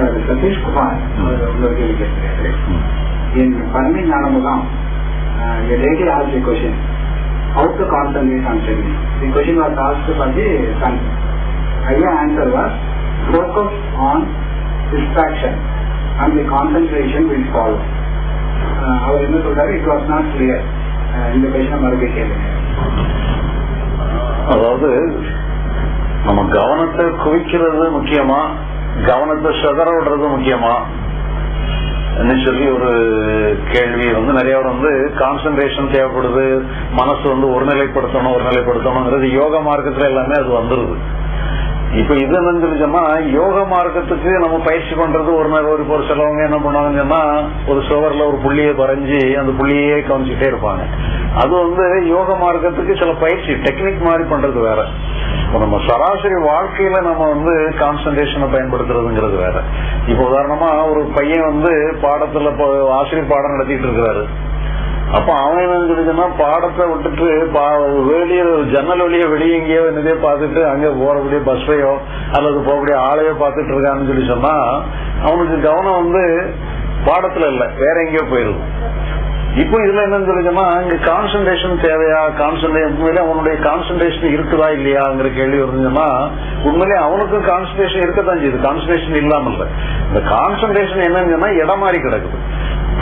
ஐயா சதீஷ்குமார் அவர் உங்களை கேள்வி கேட்கிறாரு in Farming Naramugam, uh, a lady asked a question, how to concentrate on study. The question was asked by the son. Ayya answer was, focus on distraction and the concentration will follow. Uh, அவர் என்ன சொல்றாரு it was not clear. Uh, இந்த question மறுபடியும் கேளுங்க அதாவது நம்ம கவனத்தை குவிக்கிறது முக்கியமா கவனத்தை சிதற விடுறது முக்கியமா? சொல்லி ஒரு கேள்வி வந்து நிறைய பேர் வந்து கான்சென்ட்ரேஷன் தேவைப்படுது மனசு வந்து ஒருநிலைப்படுத்தணும் ஒருநிலைப்படுத்தணுங்கிறது யோக மார்க்கத்துல எல்லாமே அது வந்துருது. இப்ப இது என்னன்னு சொல்லி யோக மார்க்கத்துக்கு நம்ம பயிற்சி பண்றது ஒரு நாள் ஒரு ஒரு சிலவங்க என்ன பண்ணுவாங்கன்னு சொன்னா ஒரு சுவர்ல ஒரு புள்ளியை வரைஞ்சி அந்த புள்ளியே கவனிச்சுட்டே இருப்பாங்க. அது வந்து யோக மார்க்கத்துக்கு சில பயிற்சி டெக்னிக் மாதிரி பண்றது வேற. நம்ம சராசரி வாழ்க்கையில நம்ம வந்து கான்சன்ட்ரேஷனை பயன்படுத்துறதுங்கிறது வேற. இப்ப உதாரணமா ஒரு பையன் வந்து பாடத்துல இப்போ ஆசிரியர் பாடம் நடத்திட்டு இருக்கிறாரு. அப்ப அவன் என்ன சொல்லிச்சுன்னா பாடத்தை விட்டுட்டு பா- வெளியே ஜன்னல் வழியே வெளியே எங்கேயோ என்னதே பார்த்துட்டு அங்க போறக்கூடிய பஸ்ஸையோ அல்லது போகக்கூடிய ஆளையோ பார்த்துட்டு இருக்கான்னு சொல்லி சொன்னா அவனுக்கு கவனம் வந்து பாடத்துல இல்ல. வேற எங்கேயோ போயிருக்கும் இப்போ இதுல என்னன்னு சொல்லிச்சோம்னா இங்க கான்சன்ட்ரேஷன் தேவையா? கான்சன்ட்ரேஷன் உண்மையிலே அவனுடைய கான்சன்ட்ரேஷன் இருக்குதா இல்லையாங்கிற கேள்வி வருதுன்னா உண்மையிலே அவனுக்கும் கான்சன்ட்ரேஷன் இருக்கத்தான் செய்யுது. கான்சன்ட்ரேஷன் இல்லாமல் இந்த கான்சன்ட்ரேஷன் என்னன்னு சொன்னா இடம் மாறி கிடக்குது.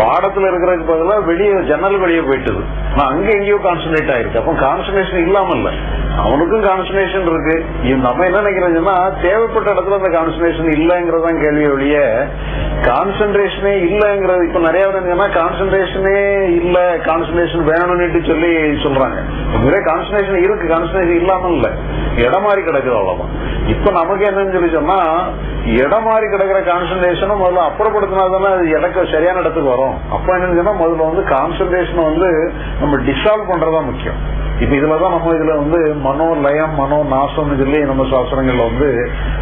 பாடத்துல இருக்கிறதுக்கு பதிலா வெளியே ஜன்னல் வெளியே போயிட்டுது. நான் அங்க எங்கேயோ கான்சன்ட்ரேட் ஆயிருக்கு அப்ப கான்சன்ட்ரேஷன் இல்லாம இல்ல அவனுக்கும் கான்சன்ட்ரேஷன் இருக்கு. நம்ம என்ன நினைக்கிறோம்னா தேவைப்பட்ட இடத்துல அந்த கான்சன்ட்ரேஷன் இல்லங்கிறதான் கேள்வி ஒழிய கான்சன்ட்ரேஷனே இல்லைங்கிறது இப்ப நிறைய பேர் என்னன்னா கான்சன்ட்ரேஷனே இல்ல கான்சன்ட்ரேஷன் வேணும்னு சொல்லி சொல்றாங்க. கான்சன்ட்ரேஷன் இருக்கு கான்சன்ட்ரேஷன் இல்லாம இல்ல இடம் மாறி கிடக்குது அவ்வளவுதான். இப்ப நமக்கு என்னன்னு சொல்லி சொன்னா இடம் மாறி கிடக்கிற கான்சன்ட்ரேஷனும் முதல்ல அப்புறப்படுத்தினாதானே அது இடக்கு சரியான இடத்துக்கு வரும். அப்ப என்னன்னு சொன்னா முதல்ல வந்து கான்சன்ட்ரேஷன் வந்து நம்ம டிசால்வ் பண்றதா முக்கியம். இப்ப இதுலதான் நம்ம இதுல வந்து மனோ லயம் மனோ நாசம்னு சொல்லி நம்ம சாஸ்திரங்கள்ல வந்து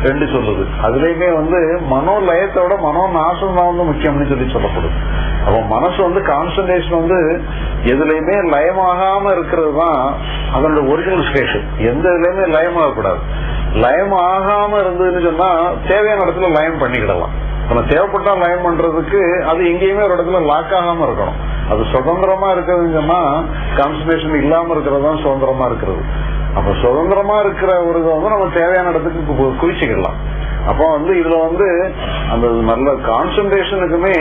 ரெண்டு சொல்லுது. அதுலயுமே வந்து மனோ லயத்தை விட மனோ நாசம் தான் வந்து முக்கியம்னு சொல்லி சொல்லப்படுது. அப்ப மனசு வந்து கான்சன்ட்ரேஷன் வந்து எதுலயுமே லயமாகாம இருக்கிறது தான் அதனோட ஒரிஜினல் ஸ்டேஷன் எந்த இதுலயுமே லயமாக கூடாது லயம் ஆகாம இருந்ததுன்னு சொன்னா தேவையான இடத்துல லயம் பண்ணிக்கிடலாம். நம்ம தேவைப்பட்டா லயம் பண்றதுக்கு அது எங்கேயுமே ஒரு இடத்துல லாக் ஆகாம இருக்கணும். அது சுதந்திரமா இருக்கிறதுன்னு சொன்னா கான்சன்ட்ரேஷன் இல்லாம இருக்கிறது தான் சுதந்திரமா இருக்கிறது. அப்ப சுதந்திரமா இருக்கிற ஒரு இதை வந்து நம்ம தேவையான இடத்துக்கு குறிச்சிக்கிடலாம் குவிச்சுக்கலாம் அப்போ வந்து இதுல வந்து அந்த நல்ல கான்சன்ட்ரேஷனுக்குமே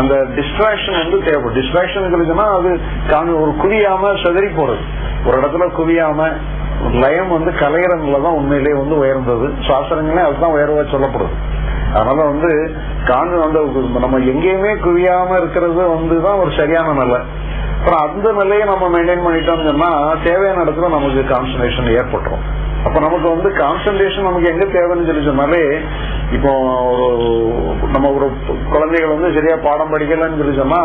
அந்த டிஸ்ட்ராக்ஷன் வந்து தேவைப்படும். டிஸ்ட்ராக்ஷன் இருக்குன்னா அது ஒரு குவியாம செதறி போறது. ஒரு இடத்துல குவியாம லயம் வந்து கலையறதுல தான் உண்மையிலேயே வந்து உயர்ந்தது. சாஸ்திரங்களே அதுதான் உயர்வா சொல்லப்படுது. அதனால வந்து காஞ்சி அந்த நம்ம எங்கேயுமே குவியாம இருக்கிறது வந்து தான் ஒரு சரியான நிலை. அப்புறம் அந்த நிலையை நம்ம மெயின்டைன் பண்ணிட்டோம்னு சொன்னா தேவையான இடத்துல நமக்கு கான்சன்ட்ரேஷன் ஏற்பட்டுரும். அப்ப நமக்கு வந்து கான்சன்ட்ரேஷன் நமக்கு எங்க தேவைன்னு சொல்லி சொன்னாலே இப்போ ஒரு நம்ம ஒரு குழந்தைகள் வந்து சரியா பாடம் படிக்கலன்னு சொல்லி சொன்னா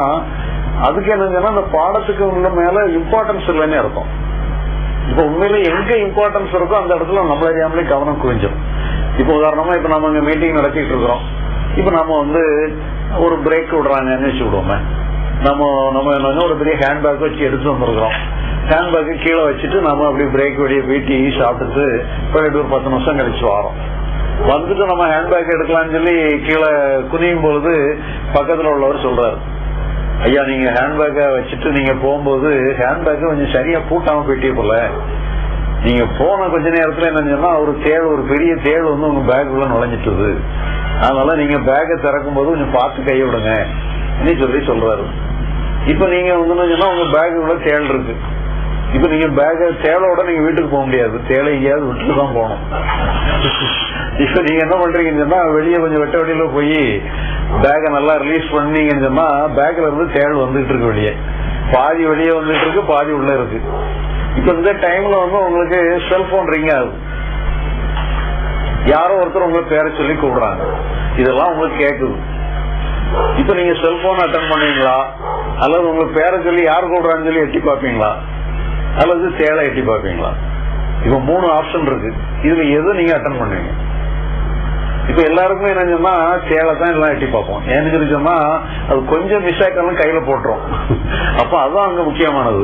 அதுக்கு என்னங்கன்னா அந்த பாடத்துக்கு உள்ள மேல இம்பார்ட்டன்ஸ் இல்லைன்னு அர்த்தம். இப்ப உண்மையில எங்க இம்பார்ட்டன்ஸ் இருக்கோ அந்த இடத்துல நம்ம அறியாமலே கவனம் குவிஞ்சிடும் இப்ப உதாரணமா இப்ப நம்ம இங்க மீட்டிங் நடத்திட்டு இருக்கிறோம். இப்ப நம்ம வந்து ஒரு பிரேக் விடுறாங்கன்னு வச்சு விடுவோமே நம்ம நம்ம என்னன்னா ஒரு பெரிய ஹேண்ட்பேக் வச்சு எடுத்து வந்திருக்கிறோம். ஹேண்ட்பேக்கு கீழே வச்சுட்டு நம்ம அப்படி பிரேக் வெளியே போயிட்டு சாப்பிட்டுட்டு போயிட்டு ஒரு பத்து நிமிஷம் கழிச்சு வரோம். வந்துட்டு நம்ம ஹேண்ட்பேக் எடுக்கலாம்னு சொல்லி கீழே குனியும் பொழுது பக்கத்துல உள்ளவர் சொல்றாரு. ஐயா நீங்க ஹேண்ட்பேக்கை வச்சுட்டு நீங்க போகும்போது ஹேண்ட்பேக்கை கொஞ்சம் சரியா பூட்டாம போயிட்டே போல. நீங்க போன கொஞ்ச நேரத்துல என்ன சொன்னா ஒரு தேள் ஒரு பெரிய தேள் வந்து உங்க பேக்குள்ள நுழைஞ்சிட்டுது. அதனால நீங்க பேக்கை திறக்கும் போது கொஞ்சம் பார்த்து கையை விடுங்க சொல்லி சொல்றாரு. இப்ப நீங்க வந்து என்ன சொன்னா உங்க பேக்குள்ள தேள் இருக்கு. இப்ப நீங்க பேக தேளோட நீங்க வீட்டுக்கு போக முடியாது. தேலை எங்கேயாவது விட்டுட்டு தான் போகணும். இப்ப நீங்க என்ன பண்றீங்கன்னு சொன்னா வெளியே கொஞ்சம் வெட்ட வெளியில போய் பேக நல்லா ரிலீஸ் பண்ணீங்கன்னு சொன்னா பேக்ல இருந்து தேள் வந்துட்டு இருக்கு வெளியே. பாதி வெளியே வந்துட்டு இருக்கு பாதி உள்ள இருக்கு. இப்ப இந்த டைம்ல வந்து உங்களுக்கு செல்போன் ரிங் ஆகுது யாரோ ஒருத்தர் உங்க பேரை சொல்லி கூப்பிடுறாங்க. இதெல்லாம் உங்களுக்கு கேக்குது. இப்ப நீங்க செல்போன் அட்டன் பண்ணுவீங்களா அல்லது உங்க பேரை சொல்லி யார் கூப்பிடுறான்னு சொல்லி எட்டி பாப்பீங்களா அல்லது தேலை எட்டி பாப்பீங்களா இப்ப மூணு ஆப்ஷன் இருக்கு. இதுல எது நீங்க அட்டன் பண்ணுவீங்க இப்ப எல்லாருக்குமே என்ன சொன்னா சேலை தான் எல்லாம் எட்டி பார்ப்போம். ஏன்னு சொல்லி சொன்னா அது கொஞ்சம் மிஸ் ஆக்காலும் கையில போட்டுரும். அப்ப அதுதான் அங்க முக்கியமானது.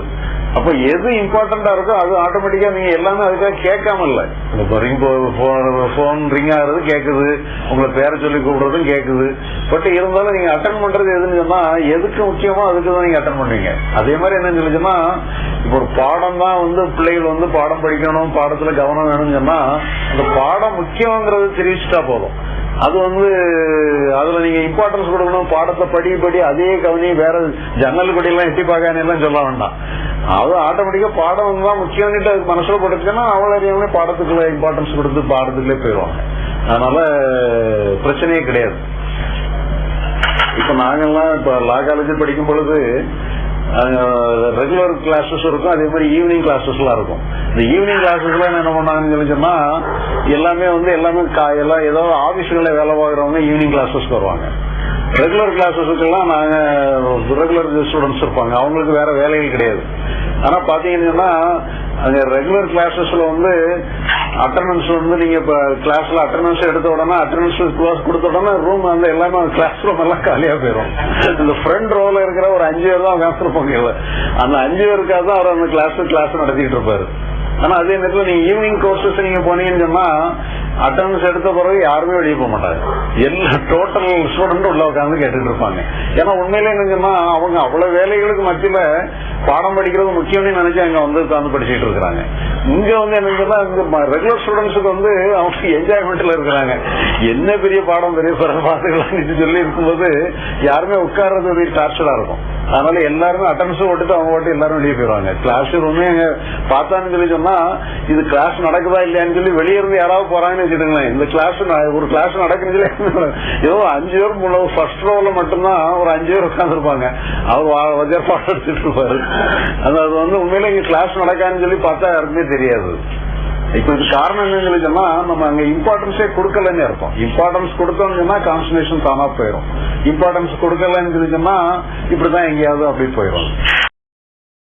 அப்ப எது இம்பார்ட்டண்டா இருக்கோ அது ஆட்டோமேட்டிக்கா நீங்க எல்லாமே அதுக்காக கேட்காம இல்ல இப்போ ரிங் போன் ரிங் ஆகுறது கேக்குது. உங்களை பேரை சொல்லி கூப்பிடுறதும் கேக்குது. பட் இருந்தாலும் நீங்க அட்டன் பண்றது எதுன்னு சொன்னா எதுக்கு முக்கியமோ அதுக்கு தான் நீங்க அட்டன் பண்றீங்க அதே மாதிரி என்னன்னு சொல்லிச்சுன்னா இப்போ ஒரு பாடம் தான் வந்து பிள்ளைகள் வந்து பாடம் படிக்கணும் பாடத்துல கவனம் வேணும்னு சொன்னா அந்த பாடம் முக்கியங்கிறது தெரிவிச்சுட்டா போதும். அது வந்து அதுல நீங்க இம்பார்ட்டன்ஸ் கொடுக்கணும் பாடத்தை படி படி அதே கவனி வேற ஜன்னல் படி எல்லாம் எட்டி பார்க்கானே எல்லாம் சொல்ல வேண்டாம். அது ஆட்டோமேட்டிக்கா பாடம் தான் முக்கியம் அதுக்கு மனசுல போட்டுச்சுன்னா அவள் அறியாமலே பாடத்துக்குள்ள இம்பார்ட்டன்ஸ் கொடுத்து பாடத்துக்குள்ளே போயிடுவாங்க. அதனால பிரச்சனையே கிடையாது. இப்ப நாங்கெல்லாம் இப்ப லா காலேஜ் படிக்கும் பொழுது ரெகுலர் கிளாஸஸ் இருக்கும் அதே மாதிரி ஈவினிங் கிளாஸஸ் எல்லாம் இருக்கும். இந்த ஈவினிங் கிளாஸஸ்ல என்ன பண்ணாங்கன்னு சொல்லி சொன்னா எல்லாமே வந்து எல்லாமே கா- எல்லாம் ஏதோ ஆபீஸ்ல வேலை பார்க்குறவங்க ஈவினிங் கிளாஸஸ்க்கு வருவாங்க. ரெகுலர் கிளாஸஸுக்கெல்லாம் நாங்க ரெகுலர் ஸ்டூடெண்ட்ஸ் இருப்பாங்க. அவங்களுக்கு வேற வேலைகள் கிடையாது. ஆனா பாத்தீங்கன்னா அங்க ரெகுலர் கிளாஸஸ்ல வந்து அட்டண்டன்ஸ் வந்து நீங்க இப்ப கிளாஸ்ல அட்டண்டன்ஸ் எடுத்த உடனே அட்டண்டன்ஸ் கிளாஸ் கொடுத்த உடனே ரூம் வந்து எல்லாமே கிளாஸ் ரூம் எல்லாம் காலியா போயிடும் இந்த ஃப்ரண்ட் ரோல இருக்கிற ஒரு அஞ்சு பேர் தான் உட்காந்துருப்பாங்க அந்த அஞ்சு பேருக்காக தான் அவர் அந்த கிளாஸ் கிளாஸ் நடத்திட்டு இருப்பாரு. ஆனா அதே நேரத்தில் நீங்க ஈவினிங் கோர்சஸ் நீங்க போனீங்கன்னு சொன்னா அட்டண்டன்ஸ் எடுத்த பிறகு யாருமே வெளியே போக மாட்டாங்க. எல்லா டோட்டல் ஸ்டூடெண்ட் உள்ள உட்காந்து கேட்டுட்டு இருப்பாங்க. ஏன்னா உண்மையிலே என்ன அவங்க அவ்வளவு வேலைகளுக்கு மத்தியில பாடம் படிக்கிறது முக்கியம்னு நினைச்சு அங்க வந்து உட்காந்து படிச்சுட்டு இருக்கிறாங்க. இங்க வந்து என்ன சொன்னா ரெகுலர் ஸ்டூடெண்ட்ஸுக்கு வந்து அவங்க என்ஜாய்மெண்ட்ல இருக்கிறாங்க. என்ன பெரிய பாடம் பெரிய பிறகு பார்த்துக்கலாம்னு சொல்லி இருக்கும்போது யாருமே உட்கார்றது ஒரு டார்ச்சரா இருக்கும். அதனால எல்லாருமே அட்டன்ஸ் ஓட்டுட்டு அவங்க ஓட்டு எல்லாரும் வெளியே போயிருவாங்க கிளாஸ் ரூமே அங்க பார்த்தான்னு சொல்லி சொன்னா இது கிளாஸ் நடக்குதா இல்லையான்னு சொல்லி வெளியே இருந்து யாராவது போறாங்கன்னு வச்சுக்கோங்களேன் இந்த கிளாஸ் ஒரு கிளாஸ் நடக்கிறதுல ஏதோ அஞ்சு பேர் முன்ன ஃபர்ஸ்ட் ரோல மட்டும்தான் ஒரு அஞ்சு பேர் உட்காந்துருப்பாங்க அவர் வா- வஜர் பாடம் எடுத்துட்டு இருப்பாரு. அது அது வந்து உண்மையில இங்க கிளாஸ் நடக்கான்னு சொல்லி பார்த்தா யாருக்குமே தெரியாது. இப்ப இது காரணம் என்னன்னு சொல்லி சொன்னா நம்ம அங்க இம்பார்ட்டன்ஸே கொடுக்கலன்னு இருப்போம் இம்பார்ட்டன்ஸ் கொடுத்தோம்னு சொன்னா கான்சன்ட்ரேஷன் தானா போயிடும் இம்பார்ட்டன்ஸ் கொடுக்கலன்னு சொல்லி சொன்னா இப்படிதான் எங்கேயாவது அப்படி போயிடும்